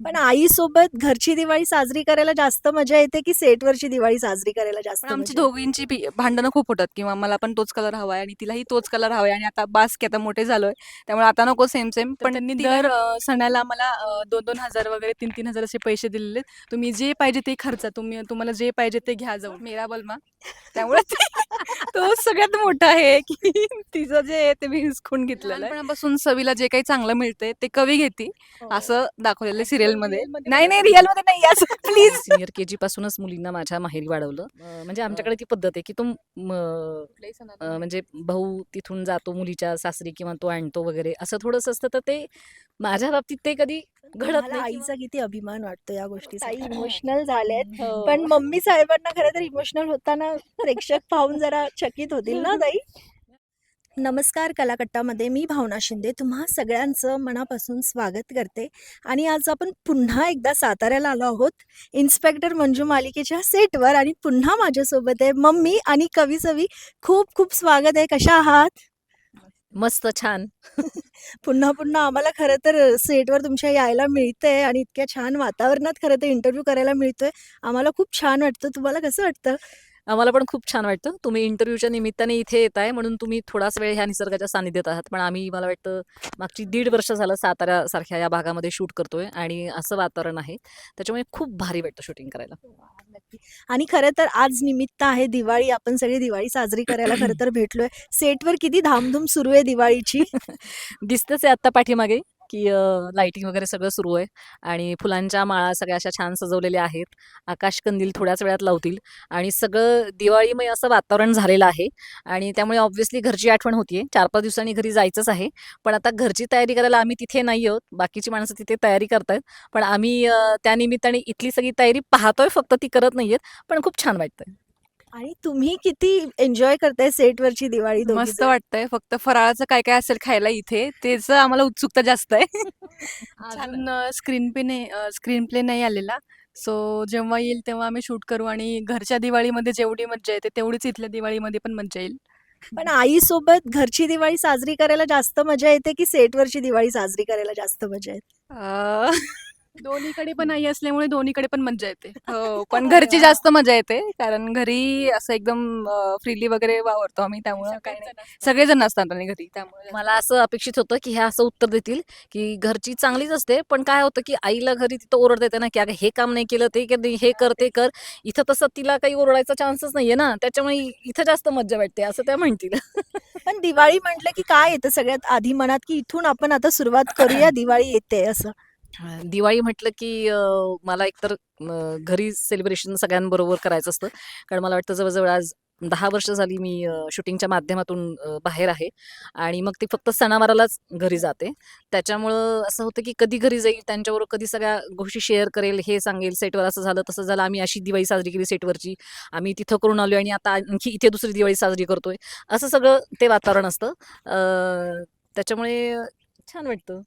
पण आईसोबत घरची दिवाळी साजरी करायला जास्त मजा येते की सेटवरची दिवाळी साजरी करायला जास्त पण आमची मजा दोघींची भी- भांडणं खूप होतात किंवा मला पण तोच कलर हवाय आणि तिलाही तोच कलर हवाय आणि आता बास की आता मोठे झालोय त्यामुळे आता नको सेम सेम पण त्यांनी दर अं, सणाला मला अं, दोन दोन हजार वगैरे तीन तीन हजार असे पैसे दिलेले तुम्ही जे पाहिजे ते खर्चा तुम्ही तुम्हाला जे पाहिजे ते घ्या जाऊन. मेरा बलमा. त्यामुळे ते- तो सगळ्यात मोठा आहे की तिचं जे आहे ते मी हिसकून घेतलेलं आहे. लहानपणापासून सवीला जे काही चांगलं मिळते ते कवी घेते. हो. असं दाखवलेलं सिरियलमध्ये. नाही नाही रिअलमध्ये नाही असं प्लीज सिनियर के जी पासूनच मुलींना माझ्या माहेरी वाढवलं. अं, म्हणजे आमच्याकडे ती पद्धत आहे की तो म, अं, म्हणजे भाऊ तिथून जातो मुलीच्या सासरी किंवा तो आणतो वगैरे असं थोडंसं असतं. तर ते माझ्या बाबतीत ते कधी घडत आईचा किती अभिमान वाटतो या गोष्टी आई इमोशनल झालेत हो. पण मम्मी साहेबांना खरं तर इमोशनल होताना प्रेक्षक पाहून जरा चकित होतील ना ताई? नमस्कार कलाकट्टामध्ये मी भावना शिंदे. तुम्हा सगळ्यांचं मनापासून स्वागत करते. आणि आज आपण पुन्हा एकदा साताऱ्याला आलो आहोत. इन्स्पेक्टर मंजू मालिकेच्या सेटवर आणि पुन्हा माझ्यासोबत आहे मम्मी आणि कवी सवी. खूप खूप स्वागत आहे. कशा आहात? मस्त छान. पुन्हा पुन्हा आम्हाला खरं तर सेटवर तुमच्या यायला मिळतंय आणि इतक्या छान वातावरणात खरं तर इंटरव्ह्यू करायला मिळतोय. आम्हाला खूप छान वाटतं. तुम्हाला कसं वाटतं? आम्हाला पण खूप छान वाटतं. तुम्ही इंटरव्ह्यूच्या निमित्ताने इथे येत आहे म्हणून तुम्ही थोडाच वेळ ह्या निसर्गाच्या सानिध्यात आहात. पण आम्ही मला वाटतं मागची दीड वर्ष झालं साताऱ्यासारख्या या भागामध्ये शूट करतोय आणि असं वातावरण आहे. त्याच्यामुळे खूप भारी वाटतं शूटिंग करायला. नक्की. आणि खरं तर आज निमित्त आहे दिवाळी. आपण सगळी दिवाळी साजरी करायला खरं तर भेटलोय. सेटवर किती धामधूम सुरू आहे दिवाळीची? दिसतंच आहे आत्ता पाठीमागे. की लाइटिंग वगैरे सगळं सुरू आहे आणि फुलांच्या माळा सगळ्या अशा छान सजवलेल्या आहेत. आकाश कंदील थोड्याच वेळात लावतील आणि सगळं दिवाळीमय असं वातावरण झालेलं आहे आणि त्यामुळे ऑब्व्हियसली घरची आठवण होतीये. चार पाच दिवसांनी घरी जायचंच आहे. पण आता घरची तयारी करायला आम्ही तिथे नाही आहोत. बाकीची माणसं तिथे तयारी करतायत. पण आम्ही त्या निमित्ताने इथली सगळी तयारी पाहतोय. फक्त ती करत नाहीयेत. पण खूप छान वाटतंय. आणि तुम्ही किती एन्जॉय करताय सेटवरची दिवाळी मस्त. वाटतंय. फक्त फराळाचं काय काय असेल खायला इथे तेच आम्हाला उत्सुकता जास्त आहे. अजून? स्क्रीन पे नाही स्क्रीन प्ले नाही आलेला. सो जेव्हा येईल तेव्हा आम्ही शूट करू आणि घरच्या दिवाळीमध्ये जेवढी मज्जा येते तेवढीच इथल्या दिवाळीमध्ये पण मज्जा येईल. पण आईसोबत घरची दिवाळी साजरी करायला जास्त मजा येते की सेटवरची दिवाळी साजरी करायला जास्त मजा येते? अं, दोन्हीकडे पण आई असल्यामुळे दोन्हीकडे पण मज्जा येते. हो पण घरची जास्त मजा येते कारण घरी असं एकदम फ्रीली वगैरे वावरतो आम्ही त्यामुळे नाही. सगळेजण असतात आणि घरी त्यामुळे मला असं अपेक्षित होतं की हे असं उत्तर देतील की घरची चांगलीच असते पण काय होतं की आईला घरी तिथं ओरड देते ना की अगं हे काम नाही केलं ते हे कर ते कर. इथं तसं तिला काही ओरडायचा चान्सच नाहीये ना त्याच्यामुळे इथं जास्त मज्जा वाटते असं त्या म्हणतील. पण दिवाळी म्हटलं की काय येतं सगळ्यात आधी मनात की इथून आपण आता सुरुवात करूया दिवाळी येते असं. दिवाळी म्हटलं की मला एकतर घरी सेलिब्रेशन सगळ्यांबरोबर करायचं असतं. कारण मला वाटतं जवळजवळ आज दहा वर्ष झाली मी शूटिंगच्या माध्यमातून बाहेर आहे. आणि मग ती फक्त सणावारालाच घरी जाते. त्याच्यामुळं असं होतं की कधी घरी जाईल त्यांच्याबरोबर कधी सगळ्या गोष्टी शेअर करेल हे सांगेल सेटवर असं झालं तसं झालं आम्ही अशी दिवाळी साजरी केली सेटवरची आम्ही तिथं करून आलो आणि आता आणखी इथे दुसरी दिवाळी साजरी करतोय. असं सगळं ते वातावरण असतं. त्याच्यामुळे छान वाटतं.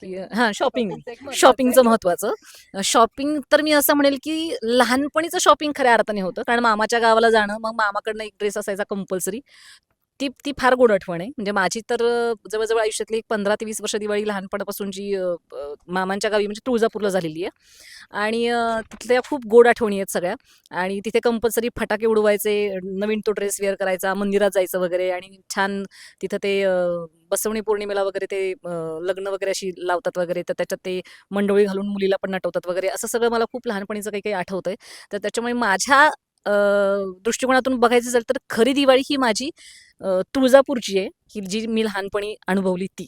की, हां शॉपिंग. शॉपिंगचं महत्वाचं शॉपिंग तर मी असं म्हणेल की लहानपणीचं शॉपिंग खऱ्या अर्थाने होतं. कारण मामाच्या गावाला जाणं मग मामाकडनं एक ड्रेस असायचा कंपल्सरी ती ती फार गोड आठवण आहे. म्हणजे माझी तर जवळजवळ आयुष्यातली एक पंधरा ते वीस वर्ष दिवाळी लहानपणापासून जी मामांच्या गावी म्हणजे तुळजापूरला झालेली आहे. आणि तिथल्या खूप गोड आठवणी आहेत सगळ्या. आणि तिथे कंपल्सरी फटाके उडवायचे नवीन तो ड्रेस वेअर करायचा मंदिरात जायचं वगैरे. आणि छान तिथं ते बसवणी पौर्णिमेला वगैरे ते लग्न वगैरे अशी लावतात वगैरे. तर त्याच्यात ते मंडोळी घालून मुलीला पण नटवतात वगैरे. असं सगळं मला खूप लहानपणीचं काही काही आठवतंय. तर त्याच्यामुळे माझ्या दृष्टिकोनातून बघायचं झालं तर खरी दिवाळी ही माझी तुळजापूरची आहे की जी मी लहानपणी अनुभवली ती.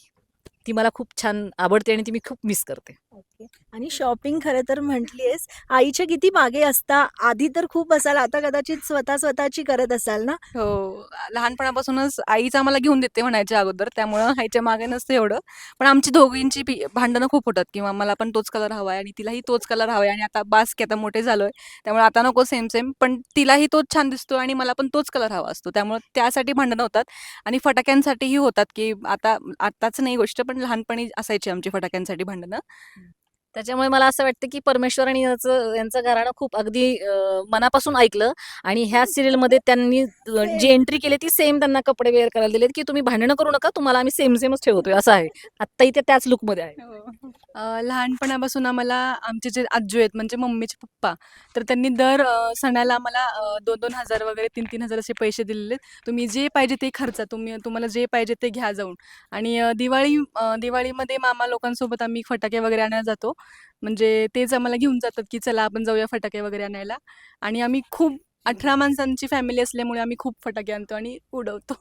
ती मला खूप छान आवडते आणि ती मी खूप मिस करते. ओके. आणि शॉपिंग खरं तर म्हटलीयस आईच्या किती मागे असता आधी तर खूप असाल आता कदाचित स्वतः स्वतःची करत असाल ना? हो लहानपणापासूनच आईच आम्हाला घेऊन देते म्हणायच्या अगोदर त्यामुळं आईच्या मागे नसतं एवढं. पण आमची दोघींची भांडणं खूप होतात किंवा मला पण तोच कलर हवाय आणि तिलाही तोच कलर हवाय आणि आता बास की आता मोठे झालोय त्यामुळे आता नको सेम सेम पण तिलाही तोच छान दिसतो आणि मला पण तोच कलर हवा असतो त्यामुळे त्यासाठी भांडणं होतात. आणि फटाक्यांसाठीही होतात की आता आताच नाही गोष्ट पण लहानपणी असायची आमची फटाक्यांसाठी भांडणं. त्याच्यामुळे मला असं वाटतं की परमेश्वर आणि याचं यांचं घराणं खूप अगदी मनापासून ऐकलं आणि ह्या सिरियलमध्ये त्यांनी जी एंट्री केली ती सेम त्यांना कपडे वेअर करायला दिलेत की तुम्ही भांडणं करू नका तुम्हाला आम्ही सेम सेमच ठेवतोय असं आहे. आत्ता इथे त्याच लुकमध्ये आहे. अ, लहानपणापासून आम्हाला आमचे जे आजू आहेत म्हणजे मम्मीचे पप्पा तर त्यांनी दर सणाला आम्हाला दोन दोन हजार वगैरे तीन तीन हजार असे पैसे दिलेले. तुम्ही जे पाहिजे ते खर्चा तुम्ही तुम्हाला जे पाहिजे ते घ्या जाऊन. आणि दिवाळी दिवाळीमध्ये मामा लोकांसोबत आम्ही फटाके वगैरे आणायला जातो. म्हणजे तेच आम्हाला घेऊन जातात की चला आपण जाऊया फटाके वगैरे आणायला. आणि आम्ही खूप अठरा माणसांची फॅमिली असल्यामुळे आम्ही खूप फटाके आणतो आणि उडवतो.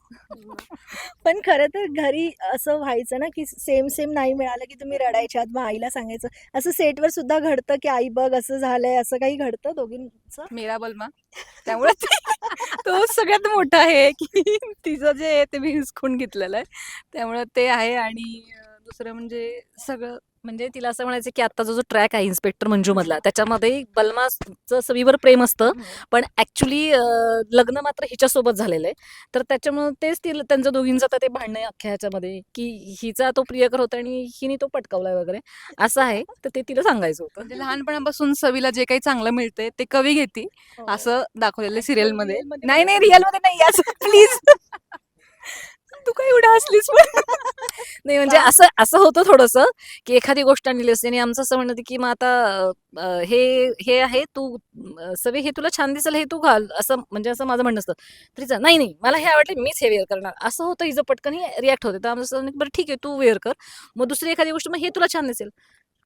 पण खरं तर घरी असं व्हायचं ना की सेम सेम नाही मिळालं की तुम्ही रडायच्यात मग आईला सांगायचं. असं सेटवर सुद्धा घडतं की आई बघ असं झालंय असं काही घडतं दोघींचं? मेरा बलमा त्यामुळे ते- सगळ्यात मोठा आहे की तिचं जे आहे ते मी हिसकून घेतलेलं आहे. त्यामुळं ते आहे आणि दुसरं म्हणजे सगळं म्हणजे तिला असं म्हणायचं की आता जो जो ट्रॅक आहे इन्स्पेक्टर मंजू मधला त्याच्यामध्ये बलमाचं सवीवर प्रेम असतं पण ऍक्च्युली लग्न मात्र हिच्यासोबत झालेलं आहे. तर त्याच्यामुळे तेच तिला त्यांचं दोघींचं आता ते भांडण आहे अख्ख्या ह्याच्यामध्ये की हिचा तो प्रियकर होता आणि हिने तो पटकावलाय वगैरे असं आहे. तर ते तिला सांगायचं होतं. म्हणजे लहानपणापासून सवीला जे काही चांगलं मिळतंय ते कवी घेते असं दाखवलेलं सिरियलमध्ये. real मध्ये नाही नाही. नाही. रिअलमध्ये नाही असं प्लीज तू काय एवढं हसलीस पण नाही म्हणजे असं असं होतं थोडंसं की एखादी गोष्ट आणलेली असते आणि आमचं असं म्हणणं होतं की मग आता अं, हे हे आहे तू अं, सवे हे तुला छान दिसेल हे तू घाल असं म्हणजे असं माझं म्हणणं असतं. तरी चा- नाही नाही मला हे आवडले मीच हे वेअर करणार. असं होतं हिचं पटकन हे रिॲक्ट होते. तर आमचं असं म्हणणं, बरं ठीक आहे तू वेअर कर. मग दुसरी एखादी गोष्ट मग हे तुला छान दिसेल.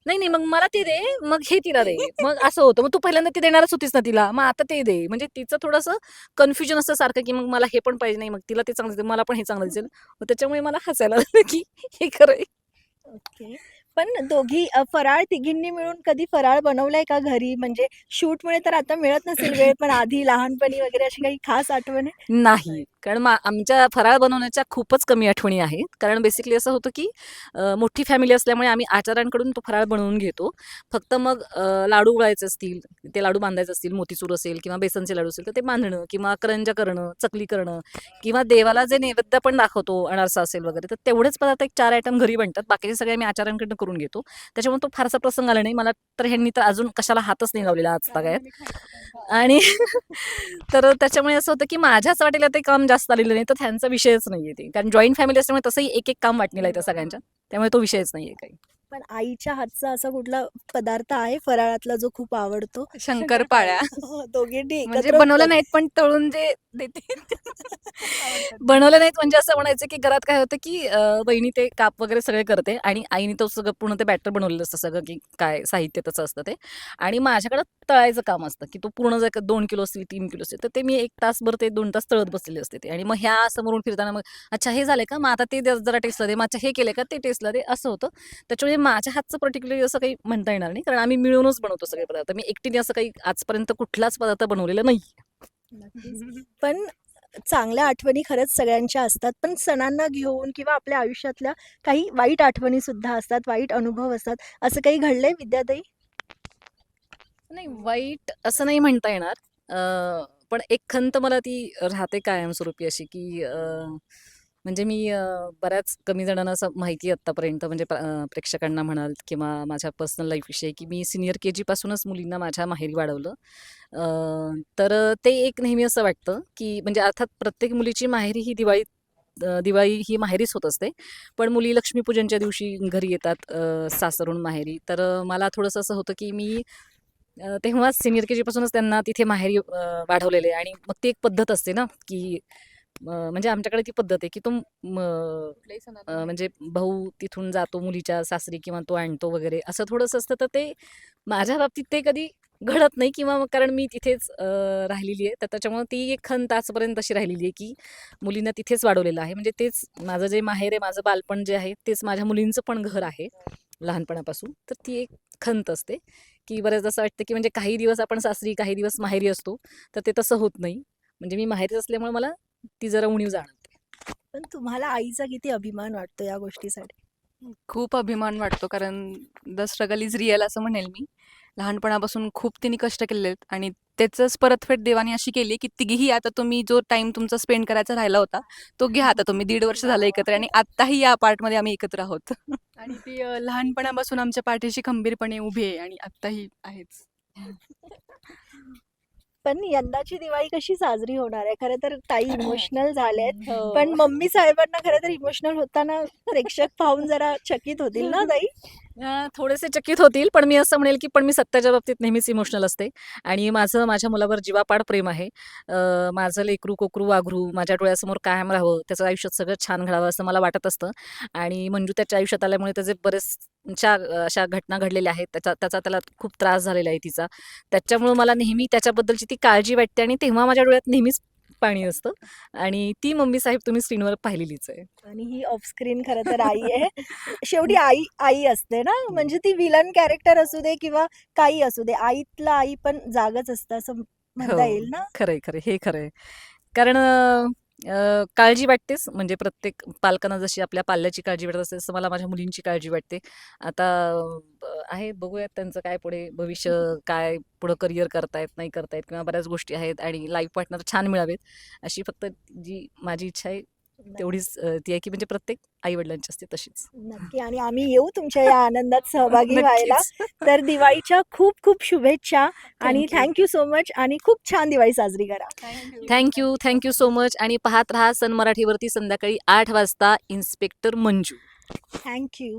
नाही नाही मग मला ते दे मग हे तिला दे. मग असं होतं. मग तू पहिल्यांदा ते देणारच होतीस ना तिला. मग आता ते दे. म्हणजे तिचं थोडंसं कन्फ्युजन असतं सारखं की मग मला हे पण पाहिजे नाही मग तिला ते चांगलं मला पण हे चांगलं दिसेल. मग त्याच्यामुळे मला हसायला आलं की हे खरं आहे. ओके. पण दोघी अ, फराळ तिघींनी मिळून कधी फराळ बनवलाय का घरी? म्हणजे शूट मुळे तर आता मिळत नसेल वेळ पण आधी लहानपणी वगैरे अशी काही खास आठवण आहे? नाही. कारण मा आमच्या फराळ बनवण्याच्या खूपच कमी आठवणी आहेत. कारण बेसिकली असं होतं की मोठी फॅमिली असल्यामुळे आम्ही आचार्यांकडून तो फराळ बनवून घेतो. फक्त मग लाडू उळायचे असतील ते लाडू बांधायचे असतील मोतीचूर असेल किंवा बेसनचे लाडू असेल तर ते बांधणं किंवा करंजा करणं चकली करणं किंवा देवाला जे नैवेद्य पण दाखवतो अनारसा असेल वगैरे तर तेवढेच पदार्थ एक चार आयटम घरी बनतात. बाकीचे सगळे आम्ही आचार्यांकडनं करून घेतो. त्याच्यामुळे तो फारसा प्रसंग आला नाही. मला तर ह्यांनी तर अजून कशाला हातच नाही लावलेला आज तागायत आणि तर त्याच्यामुळे असं होतं की माझ्याच वाटेला ते काम जास्त आलेलं नाही तर त्यांचा विषयच नाहीये ते. कारण जॉईंट फॅमिली असल्यामुळे तसंही एक एक काम वाटणीला येतं सगळ्यांच्या. त्यामुळे तो विषयच नाहीये काही. पण आईच्या हातचा असा कुठला पदार्थ आहे फराळातला जो खूप आवडतो. शंकरपाळ्या. दोघींनी म्हणजे बनवलं. नाहीत पण तळून जे देते. बनवलं नाहीत म्हणजे असं म्हणायचं की घरात काय होतं की बहिणी ते काप वगैरे सगळे करते आणि आईने तो सगळं पूर्ण ते बॅटर बनवलेलं असतं सगळं की काय साहित्य त्याचं असतं ते. आणि माझ्याकडं तळायचं काम असतं की तो पूर्ण जर का दोन किलो असतील तीन किलो असतील तर ते मी एक तासभर ते दोन तास तळत बसलेले असते ते. आणि मग ह्या समोरून फिरताना मग अच्छा हे झाले का? मग आता ते जरा- जरा टेस्टला दे मग अच्छा हे केले का? ते टेस्टला दे. असं होतं. त्याच्यामुळे माझ्या हातचं पर्टिक्युलरली असं काही म्हणता येणार नाही. कारण आम्ही मिळूनच बनवतो सगळे पदार्थ. मी एकटीने असं काही आजपर्यंत कुठलाच पदार्थ बनवलेला नाही. पण चांगल्या आठवणी खरंच सगळ्यांच्या असतात. पण सणांना घेऊन किंवा आपल्या आयुष्यातल्या काही वाईट आठवणी सुद्धा असतात वाईट अनुभव असतात. असं काही घडलंय विद्याताई? नाही वाईट असं नाही म्हणता येणार. पण एक खंत मला ती राहते कायमस्वरूपी अशी की म्हणजे मी बऱ्याच कमी जणांना असं माहिती आहे आत्तापर्यंत म्हणजे प्रेक्षकांना म्हणाल किंवा माझ्या पर्सनल लाईफविषयी की मी सिनियर के जीपासूनच मुलींना माझ्या माहेरी वाढवलं. तर ते एक नेहमी असं वाटतं की म्हणजे अर्थात प्रत्येक मुलीची माहेरी ही दिवाळी दिवाळी ही माहेरीच होत असते. पण मुली लक्ष्मीपूजनच्या दिवशी घरी येतात सासरून माहेरी. तर मला थोडंसं असं होतं की मी तेव्हा सिनियर के जीपासूनच त्यांना तिथे माहेरी वाढवलेले आणि मग ती एक पद्धत असते ना की म्हणजे आमच्याकडे ती पद्धत आहे की तो म्हणजे भाऊ तिथून जातो मुलीच्या सासरी किंवा तो आणतो वगैरे असं थोडंसं असतं. तर ते माझ्या बाबतीत ते कधी घडत नाही किंवा कारण मी तिथेच राहिलेली आहे. तर त्याच्यामुळे ती एक खंत आजपर्यंत अशी राहिलेली आहे की मुलींना तिथेच वाढवलेलं आहे. म्हणजे तेच माझं जे माहेर आहे माझं बालपण जे आहे तेच माझ्या मुलींचं पण घर आहे लहानपणापासून. तर ती एक खंत असते की बऱ्याचदा असं वाटतं की म्हणजे काही दिवस आपण सासरी काही दिवस माहेरी असतो तर ते तसं होत नाही. म्हणजे मी माहेरीच असल्यामुळे मला ती जरा उणीव जाणवते. पण तुम्हाला आईचा किती अभिमान वाटतो या गोष्टीसाठी? खूप अभिमान वाटतो कारण द स्ट्रगल इज रिअल असं म्हणेल मी. लहानपणापासून खूप तिने कष्ट आहेत आणि त्याचंच परतफेड देवाने अशी केली की तिघीही आता तुम्ही जो टाइम तुमचा स्पेंड करायचा राहिला होता तो घ्या आता तुम्ही. दीड वर्ष झालं एकत्र आणि आत्ताही या पार्टमध्ये आम्ही एकत्र आहोत. आणि ती लहानपणापासून आमच्या पाठीशी खंबीरपणे उभी आहे आणि आत्ताही आहेच. पण यंदाची दिवाळी कशी साजरी होणार आहे? खरं तर ताई इमोशनल झालेत. हो. पण मम्मी साहेबांना खरं तर इमोशनल होताना प्रेक्षक पाहून जरा चकित होतील ना ताई? थोडेसे चकित होतील पण मी असं म्हणेल की पण मी सत्याच्या बाबतीत नेहमीच इमोशनल असते. आणि माझं माझ्या मुलावर जीवापाड प्रेम आहे. माझं लेकरू कोकरू वाघरू माझ्या डोळ्यासमोर कायम राहावं त्याचं आयुष्यात सगळं छान घडावं असं मला वाटत असतं. आणि मंजू त्याच्या आयुष्यात आल्यामुळे त्याचे बरेचशा अशा घटना घडलेल्या आहेत. त्याचा त्याचा त्याला खूप त्रास झालेला आहे तिचा. त्याच्यामुळं मला नेहमी त्याच्याबद्दलची ती काळजी वाटते आणि तेव्हा माझ्या डोळ्यात नेहमीच पाणी असतं आणि ती मम्मी साहेब तुम्ही स्क्रीनवर पाहिलेलीच आहे. आणि ही ऑफस्क्रीन खरं तर आई आहे. शेवटी आई आई असते ना? म्हणजे ती विलन कॅरेक्टर असू दे किंवा काही असू दे आईतला आई पण जागच असतं असं म्हणता हो. येईल ना? खरंय खरंय. हे खरंय. कारण काळजी वाटतेच. म्हणजे प्रत्येक पालकांना जशी आपल्या पाल्याची काळजी वाटत असते तसं मला माझ्या मुलींची काळजी वाटते. आता आहे बघूयात त्यांचं काय पुढे भविष्य काय पुढं करिअर करतायत नाही करतायत किंवा बऱ्याच गोष्टी आहेत आणि लाईफ पार्टनर छान मिळावेत. अशी फक्त जी माझी इच्छा आहे तेवढीच ती आहे की म्हणजे प्रत्येक आई वडिलांची असते तशीच. नक्की. आणि आम्ही येऊ तुमच्या या आनंदात सहभागी व्हायला. तर दिवाळीच्या खूप खूप शुभेच्छा आणि. थँक्यू सो मच आणि खूप छान दिवाळी साजरी करा. थँक्यू थँक्यू सो मच आणि पाहत राहा सन मराठीवरती संध्याकाळी आठ वाजता इन्स्पेक्टर मंजू. थँक्यू